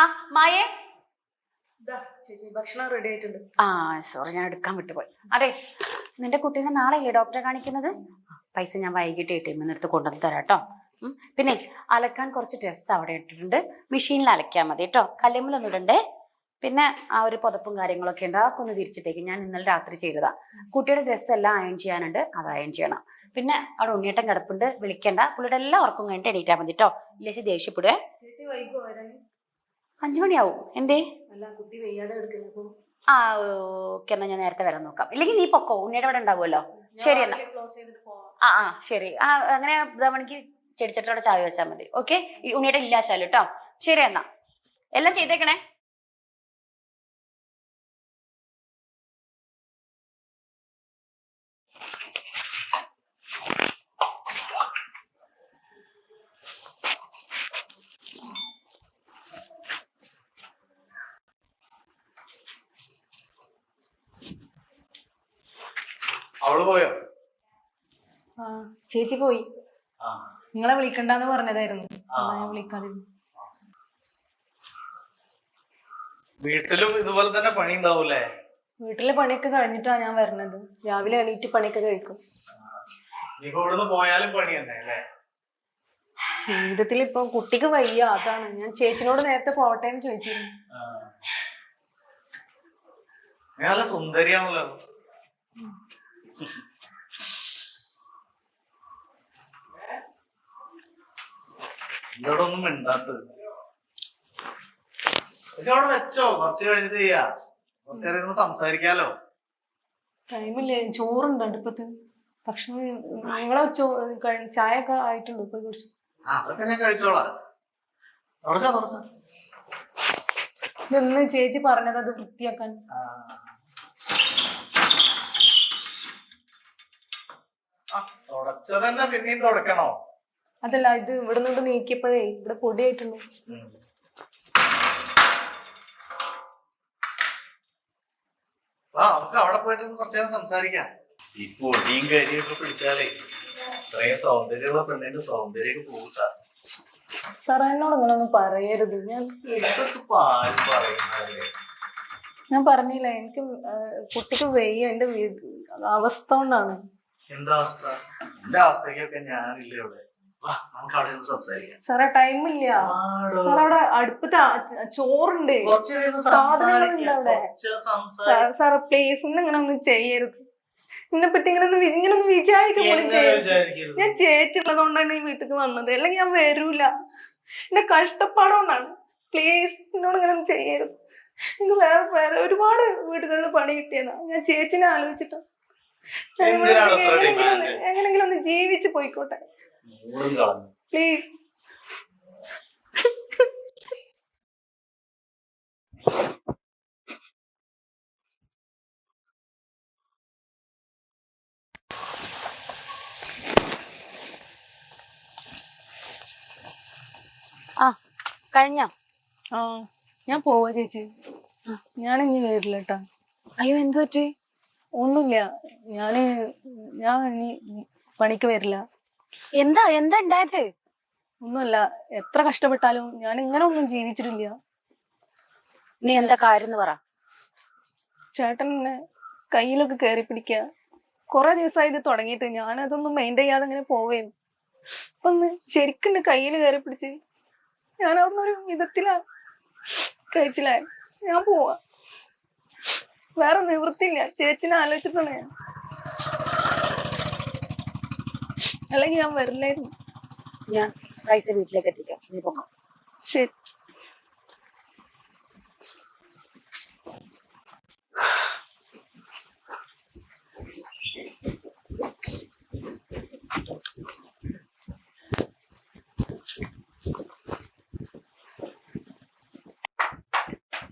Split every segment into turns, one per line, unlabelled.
ആ മായേ.
ഭക്ഷണം റെഡി ആയിട്ടുണ്ട്.
ആ സോറി ഞാൻ എടുക്കാൻ വിട്ടുപോയി. അതെ നിന്റെ കുട്ടീനെ നാളെയല്ലേ ഡോക്ടറെ കാണിക്കുന്നത്? പൈസ ഞാൻ വൈകിട്ട് എ ടി എമ്മിൽ കൊണ്ടുവന്ന് തരാം കേട്ടോ. പിന്നെ അലക്കാൻ കുറച്ച് ഡ്രസ്സ് അവിടെ ഇട്ടിട്ടുണ്ട്. മെഷീനിൽ അലക്കാൻ മതി കേട്ടോ. കല്ലുമ്മലൊന്നും ഇടണ്ടേ? പിന്നെ ആ ഒരു പുതപ്പും കാര്യങ്ങളൊക്കെ ഉണ്ട്. അതൊക്കെ ഒന്ന് വിരിച്ചിട്ടേക്ക്. ഞാൻ ഇന്നലെ രാത്രി ചെയ്തതാ. കുട്ടിയുടെ ഡ്രസ്സ് എല്ലാം അയൺ ചെയ്യാനുണ്ട്. അത് അയൺ ചെയ്യണം. പിന്നെ അവിടെ ഉണ്ണിയേട്ടൻ കിടപ്പുണ്ട്. വിളിക്കണ്ട. പുള്ളിയുടെ എല്ലാ ഉറക്കം കഴിഞ്ഞിട്ട് എണീറ്റാൽ മതി കേട്ടോ. ഇല്ലേശി ദേഷ്യപ്പെടുവേ. അഞ്ചു മണിയാവും എന്തേ ആ ഓക്കെ എന്നാ ഞാൻ നേരത്തെ വരാൻ നോക്കാം. ഇല്ലെങ്കിൽ നീ പൊക്കോ? ഉണ്ണിയുടെ ഇവിടെ ഉണ്ടാവുമല്ലോ? ശരി എന്നാ. ആ ആ ശരി. ആ അങ്ങനെ മണിക്ക് ചെടിച്ചട്ടോടെ ചായ വെച്ചാൽ മതി. ഓക്കെ? ഉണ്ണിയുടെ ഇല്ലാശാലും കേട്ടോ ശരി എന്നാ. എല്ലാം ചെയ്തേക്കണേ
അവൾ പോയോ?
ചേച്ചി പോയി. നിങ്ങളെ വിളിക്കണ്ടെന്ന് പറഞ്ഞതായിരുന്നു. വിളിക്കാതിരുന്നു
വീട്ടിലും ഇതുപോലെ തന്നെ പണി ഉണ്ടാവൂലേ
വീട്ടിലെ പണിയൊക്കെ കഴിഞ്ഞിട്ടാ ഞാൻ വരുന്നത് രാവിലെ എണീറ്റ് പണിയൊക്കെ കഴിക്കും.
ഇവിടുന്ന് പോയാലും പണി തന്നെ അല്ലേ?
ജീവിതത്തിൽ ഇപ്പൊ കുട്ടിക്ക് വയ്യ അതാണ്. ഞാൻ ചേച്ചിനോട് നേരത്തെ പോട്ടെ എന്ന് ചോദിച്ചിരുന്നു.
നല്ല സുന്ദരിയാണല്ലോ. ഇവിടെ ഒന്നും മിണ്ടാത്തത് അവിടെ വെച്ചോ? കുറച്ച് കഴിഞ്ഞിട്ട് ചെയ്യാ. കുറച്ച് നേരം സംസാരിക്കാലോ.
ടൈമില്ലേ ചോറുണ്ട് അടുപ്പത്ത്? ഭക്ഷണം നിങ്ങളെ ചായ ഒക്കെ ആയിട്ടുണ്ട്? പോയി കുടിച്ചു.
അതൊക്കെ ഞാൻ കഴിച്ചോളാം. തുടച്ചോ തുടച്ചോ.
ഇതൊന്ന് ചേച്ചി പറഞ്ഞത് അത് വൃത്തിയാക്കാൻ.
പിന്നെയും തുടക്കണോ?
അതല്ല ഇത് ഇവിടെ നിന്ന് നീക്കിയപ്പോഴേ ഇവിടെ പൊടിയായിട്ടുണ്ട്.
നമുക്ക് അവിടെ പോയിട്ട് കുറച്ചു നേരം സംസാരിക്കാം. ഈ പൊടിയും കരിയൊക്കെ പിടിച്ചാലേ ഇത്രയും സൗന്ദര്യമുള്ള പെണ്ണിന്റെ സൗന്ദര്യമൊക്കെ പോകൂട്ടാ
സാറേ എന്നോട് അങ്ങനെ ഒന്നും പറയരുത്. ഞാൻ ഞാൻ പറഞ്ഞില്ല എനിക്ക് കുട്ടിക്ക് വെയ്യ. എന്റെ അവസ്ഥ കൊണ്ടാണ്.
എന്താ അവസ്ഥ? എന്റെ അവസ്ഥയ്ക്കൊക്കെ ഞാനില്ല ഇവിടെ. വാ നമുക്ക് അവിടെ നിന്ന് സംസാരിക്കാം.
സാറേ ടൈമില്ല.
ആടോ.
സാർ അവിടെ അടുപ്പത്ത് ആ- ചോറുണ്ട്.
കുറച്ച് നേരം
സാധനങ്ങളുണ്ട്
സംസാരിക്കാം.
അവിടെ.
കുറച്ച് സംസാരിക്കാം.
സാർ പ്ലീസ് ഇങ്ങനെ ഒന്നും ചെയ്യരുത്. എന്നെ പറ്റി ഇങ്ങനെ ഒന്നും വി- ഇങ്ങനെ ഒന്നും വിചാരിക്കും പോലും
എങ്ങനെ
ചെയ്യരുത്
വിചാരിക്കരുത്?
ഞാൻ ചേച്ചി ഉള്ളതുകൊണ്ടാണ് ഈ വീട്ടിൽ വന്നത്. അല്ലെങ്കിൽ ഞാൻ വരൂല. എന്റെ കഷ്ടപ്പാടുകൊണ്ടാണ് പ്ലീസ് എന്നോട് ഇങ്ങനെ ഒന്നും ചെയ്യരുത്. നിങ്ങൾ വേറെ വേറെ ഒരുപാട് വീടുകളിൽ പണി കിട്ടിയതാ ഞാൻ ചേച്ചിനെ ആലോചിച്ചിട്ടാ. എങ്ങനെയെങ്കിലും ഒന്ന് ജീവിച്ച് പോയിക്കോട്ടെ. പ്ലീസ്
ആ കഴിഞ്ഞോ?
ആ ഞാൻ പോവാ ചേച്ചി. ഞാൻ ഇനി വരില്ല കേട്ടാ
അയ്യോ എന്ത് പറ്റി?
ഒന്നുമില്ല. ഞാൻ ഞാൻ ഇനി പണിക്ക് വരില്ല.
എന്താ എന്താ ഉണ്ടായത്?
ഒന്നുമല്ല. എത്ര കഷ്ടപ്പെട്ടാലും ഞാൻ ഇങ്ങനെ ഒന്നും ജീവിച്ചിട്ടില്ല.
നീ എന്താ കാര്യം എന്ന് പറ.
ചേട്ടൻ എന്നെ കയ്യിലൊക്കെ കയറി പിടിക്കുക കുറെ ദിവസമായി ഇത് തുടങ്ങിയിട്ട് ഞാൻ അതൊന്നും മെയിന്റെയിൻ ചെയ്യാതെ ഇങ്ങനെ പോവേന്നു അപ്പൊ ഒന്ന് ശരിക്കും കയ്യിൽ കയറി പിടിച്ച് ഞാൻ അവിടുന്ന് ഒരു വിധത്തിലാ കഴിച്ചില്ല? ഞാൻ പോവാ. വേറെ നിവൃത്തിയില്ല. ചേച്ചിനെ ആലോചിച്ചിട്ടാണ് ഞാൻ. അല്ലെങ്കിൽ ഞാൻ വരില്ലായിരുന്നു.
ഞാൻ പൈസ വീട്ടിലേക്ക് എത്തിക്കാം. നീ പോകാം
ശരി.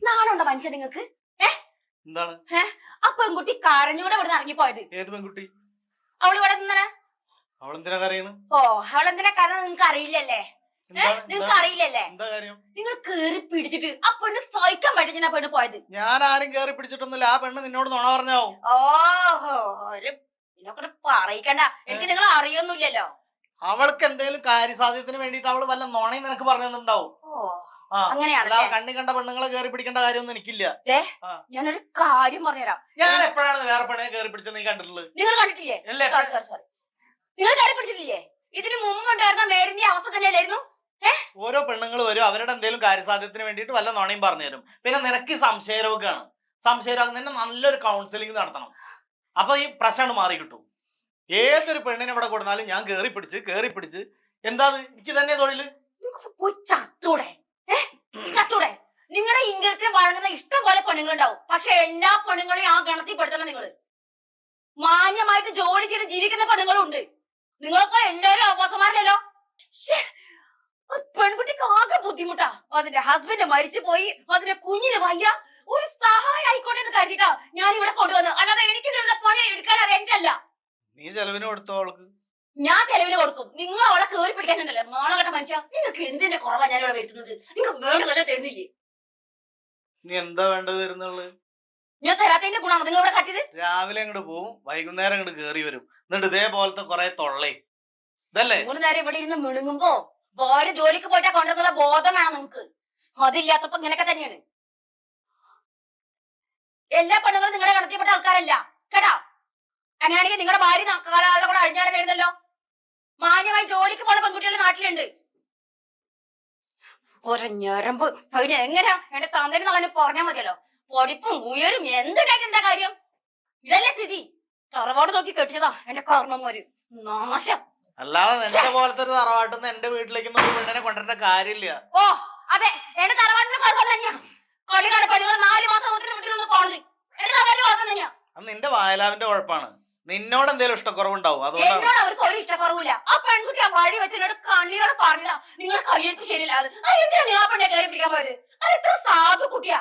നാളുണ്ടോ മനുഷ്യൻ നിങ്ങൾക്ക്?
എന്താണ്?
ആ പെൺകുട്ടി കരഞ്ഞൂടെ ഇവിടെ ഇറങ്ങിപ്പോയത്.
ഏത് പെൺകുട്ടി?
അവൾ ഇവിടെ നിന്നേ
അവളെന്തിനാ കരയണ്?
ഓ അവളെന്തിനാ കാരണം നിങ്ങൾക്ക് അറിയില്ലല്ലേ? നിങ്ങക്ക് അറിയില്ലല്ലേ? നിങ്ങൾ കേറി പിടിച്ചിട്ട് ആ പെണ്ണ് സഹിക്കാൻ പറ്റിച്ചാ പെണ്ണ് പോയത്.
ഞാൻ ആരും കേറി പിടിച്ചിട്ടൊന്നുമില്ല. ആ പെണ്ണ് നിന്നോട് നുണ പറഞ്ഞോ
ഓഹോ ഒരു ഇതിനൊക്കെ പറയിക്കണ്ട. എനിക്ക് നിങ്ങൾ അറിയൊന്നുമില്ലല്ലോ.
അവൾക്ക് എന്തെങ്കിലും കാര്യസാധ്യത്തിന് വേണ്ടിട്ട് അവൾ വല്ല നുണയും നിനക്ക് പറഞ്ഞു തന്നിട്ടുണ്ടാവും
ഓ
അല്ലാതെ കണ്ണി കണ്ട പെണ്ണുങ്ങളെ കയറി പിടിക്കേണ്ട കാര്യമൊന്നും എനിക്കില്ല.
ഞാനൊരു കാര്യം പറഞ്ഞുതരാം.
ഞാൻ എപ്പോഴാണ് വേറെ പെണ്ണെ കയറി പിടിച്ചത് നീ കണ്ടിട്ടുള്ളത്?
നിങ്ങൾ കണ്ടിട്ടില്ലേ? സോറി സോറി സോറി നിങ്ങൾ കയറി പിടിച്ചിട്ടില്ലേ? ഇതിന് മുമ്പ് ഉണ്ടായിരുന്ന മേരിന്റെ അവസ്ഥ തന്നെയല്ലായിരുന്നു?
ഓരോ പെണ്ണുങ്ങൾ വരും അവരുടെ എന്തെങ്കിലും കാര്യസാധ്യത്തിന് വേണ്ടിയിട്ട് വല്ല നുണയും പറഞ്ഞു തരും പിന്നെ നിനക്ക് സംശയരോഗമാണ് സംശയരോഗം നിന്നെ നല്ലൊരു കൗൺസിലിംഗ് നടത്തണം. അപ്പൊ ഈ പ്രശ്നം മാറി കിട്ടും. ഏതൊരു പെണ്ണിനെ ഇവിടെ കൊടുത്താലും ഞാൻ കേറി പിടിച്ച് കേറി പിടിച്ച്. എന്താ? എനിക്ക് തന്നെ
തൊഴിൽ? ചത്തൂടെ ചത്തൂടെ? നിങ്ങളുടെ ഇംഗിതത്തിന് വഴങ്ങുന്ന ഇഷ്ടം പോലെ പെണ്ണുങ്ങളുണ്ടാവും. പക്ഷെ എല്ലാ പെണ്ണുങ്ങളെയും ആ ഗണത്തിൽ പെടുത്തണം നിങ്ങൾ മാന്യമായിട്ട് ജോലി ചെയ്ത് ജീവിക്കുന്ന പെണ്ണുങ്ങളും ഉണ്ട് നിങ്ങളൊക്കെ എല്ലാവരും അവകാശമാരല്ലോ പെൺകുട്ടിക്ക് ആകെ ബുദ്ധിമുട്ടാ. അതിന്റെ ഹസ്ബൻഡ് മരിച്ചു പോയി. അതിന്റെ കുഞ്ഞിന് വയ്യ. ഒരു സഹായം ആയിക്കോട്ടെ എന്ന് കരുതിട്ടാ ഞാൻ ഇവിടെ കൊണ്ടുവന്നത്. അല്ലാതെ എനിക്ക് പണി എടുക്കാൻ അറിയാഞ്ഞല്ല
നീ ചെലവിന് കൊടുത്തോ അവൾക്ക്.
ഞാൻ ചെലവിന് കൊടുക്കും. നിങ്ങൾ അവളെ കേറി പിടിക്കാനുണ്ടല്ലേ മാണകട്ട മനുഷ്യ നിങ്ങൾക്ക് എന്തിന്റെ കുറവാ ഞാൻ ഇവിടെ വരുത്തുന്നത്? നിങ്ങൾക്ക് വേണ്ടതല്ല തരുന്നില്ലേ?
നീ എന്താ വേണ്ടത് തരുന്നുള്ളത്
ഞാൻ തരാത്തതിന്റെ ഗുണമാണ്? നിങ്ങൾ ഇവിടെ കട്ടിയത്?
രാവിലെ അങ്ങോട്ട് പോവും വൈകുന്നേരം അങ്ങോട്ട് കേറി വരും. എന്നിട്ട് ഇതേപോലത്തെ കുറെ തൊള്ളേ ഇതല്ലേ?
മൂന്ന് നേരം ഇവിടെ ഇരുന്ന് മിണുങ്ങുമ്പോ ഭാര്യ ജോലിക്ക് പോയിട്ടാ കൊണ്ടുവന്നുള്ള ബോധം വേണം നിങ്ങൾക്ക്? അതില്ലാത്തപ്പോ ഇങ്ങനെയൊക്കെ തന്നെയാണ്. എല്ലാ പെണ്ണുങ്ങളും നിങ്ങളെ കടത്തിയപ്പെട്ട ആൾക്കാരല്ല. കേട്ടോ? അങ്ങനെയാണെങ്കിൽ നിങ്ങളുടെ ഭാര്യ കാലാളുടെ കൂടെ അഴിഞ്ഞാടെ വരുന്നല്ലോ. മാന്യമായി ജോലിക്ക് പോണ പെൺകുട്ടികളുടെ നാട്ടിലുണ്ട്. ഒരഞ്ഞറമ്പ് അവന് അതിന് എങ്ങനെയാ? എന്റെ തന്തരി അവന് പറഞ്ഞാൽ മതിയല്ലോ. പൊടിപ്പും ഉയരും. എന്തുണ്ടായിട്ട് എന്താ കാര്യം ഇതല്ലേ സ്ഥിതി. തറവാട് നോക്കി കെട്ടിച്ചതാ എന്റെ കർമ്മന്മാര് നാശം.
അല്ലാതെ എന്റെ പോലത്തെ ഒരു തറവാട്ടിന്ന് എന്റെ വീട്ടിലേക്ക് പെണ്ണിനെ കൊണ്ടുവരേണ്ട കാര്യമില്ല.
ഓ അതെ. എന്റെ തറവാട്ടിന് കുഴപ്പം തന്നെയാ. കളികാട് പണികൾ നാല് മാസം മുതൽ നിന്ന് പോണത് എന്റെ തറവാട്ടിന് കുഴപ്പം തന്നെയാ.
നിന്റെ വായലാവിന്റെ കുഴപ്പമാണ് നിന്നോട് എന്തെങ്കിലും ഇഷ്ടക്കുറവുണ്ടാവും? അതുകൊണ്ടാണ്.
അവർക്ക് ഒരു ഇഷ്ടക്കുറവില്ല ആ പെൺകുട്ടി ആ വഴി വെച്ച് എന്നോട് കണ്ണീരോട് പറഞ്ഞതാ. നിങ്ങൾ കയ്യെടുത്ത് ശരിയല്ല അത്. പിടിക്കാൻ സാധു കുട്ടിയാ.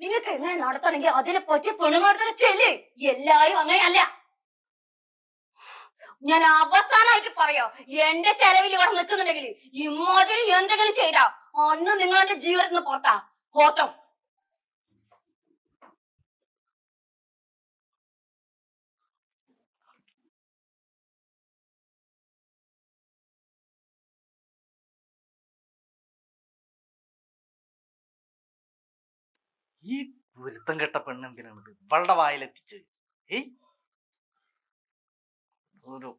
നിങ്ങൾക്ക് എങ്ങനെ നടത്തണമെങ്കിൽ അതിനെ പറ്റിയ പെണ്ണുങ്ങളെ ചെല്ല്? എല്ലാരും അങ്ങനെയല്ല. ഞാൻ അവസാനമായിട്ട് പറയാ. എന്റെ ചെലവിൽ ഇവിടെ നിൽക്കുന്നുണ്ടെങ്കിൽ ഇമ്മാതിരി എന്തെങ്കിലും ചെയ്താ. അന്ന് നിങ്ങളെ ജീവിതത്തിന് പുറത്താ. ഓട്ടോ
ഈ വൃത്തം കെട്ട പെണ്ണ് എന്തിനാണിത് ഇവളുടെ വായിലെത്തിച്ച് ഏയ് ഓരോ.